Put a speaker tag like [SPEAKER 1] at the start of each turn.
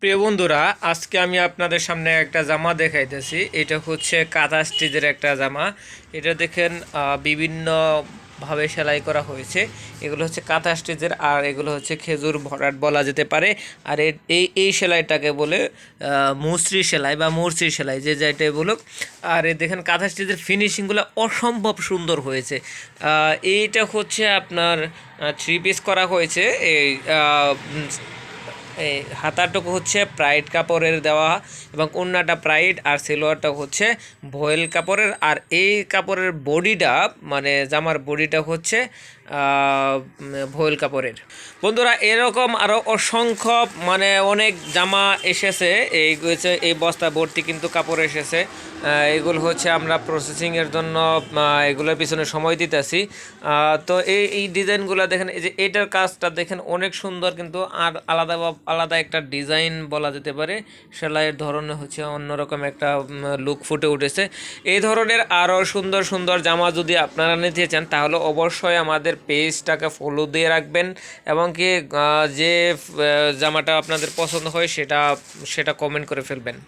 [SPEAKER 1] প্রিয় বন্ধুরা আজকে আমি আপনাদের সামনে একটা জামা দেখাইতেছি। এটা হচ্ছে কাঁথা স্টিচের একটা জামা। এটা দেখেন আহ, বিভিন্ন ভাবে সেলাই করা হয়েছে। এগুলো হচ্ছে কাঁথা স্টিচের আর এগুলো হচ্ছে খেজুর ভরাট বলা যেতে পারে। আর এ- এই এই সেলাইটাকে বলে মুসরি সেলাই বা মুরসি সেলাই যে যেটাই বলুক। আর এই দেখেন কাঁথা স্টিচের ফিনিশিংগুলো অসম্ভব সুন্দর হয়েছে। এইটা হচ্ছে আপনার থ্রি পিস করা হয়েছে। এই হাতাটুকু হচ্ছে প্রাইড কাপড়ের দেওয়া এবং অন্যটা প্রাইড আর সিলোয়ারটা হচ্ছে ভয়েল কাপড়ের। আর এই কাপড়ের বডিটা মানে জামার বডিটা হচ্ছে ভয়েল কাপড়ের। বন্ধুরা, এরকম আরও অসংখ্য মানে অনেক জামা এসেছে। এই এই বস্তা ভর্তি কিন্তু কাপড় এসেছে। এগুলো হচ্ছে আমরা প্রসেসিংয়ের জন্য এগুলোর পিছনে সময় দিতেছি। তো এই এই ডিজাইনগুলো দেখেন, এই যে এটার কাজটা দেখেন অনেক সুন্দর কিন্তু আর আলাদা আলাদা একটা ডিজাইন বলা যেতে পারে। সেলাইয়ের ধরনে হচ্ছে অন্যরকম একটা লুক ফুটে উঠেছে। এই ধরনের আরও সুন্দর সুন্দর জামা যদি আপনারা নিতে চান, তাহলে অবশ্যই আমাদের পেজটাকে ফলো দিয়ে রাখবেন এবং কি যে জামাটা আপনাদের পছন্দ হয় সেটা সেটা কমেন্ট করে ফেলবেন।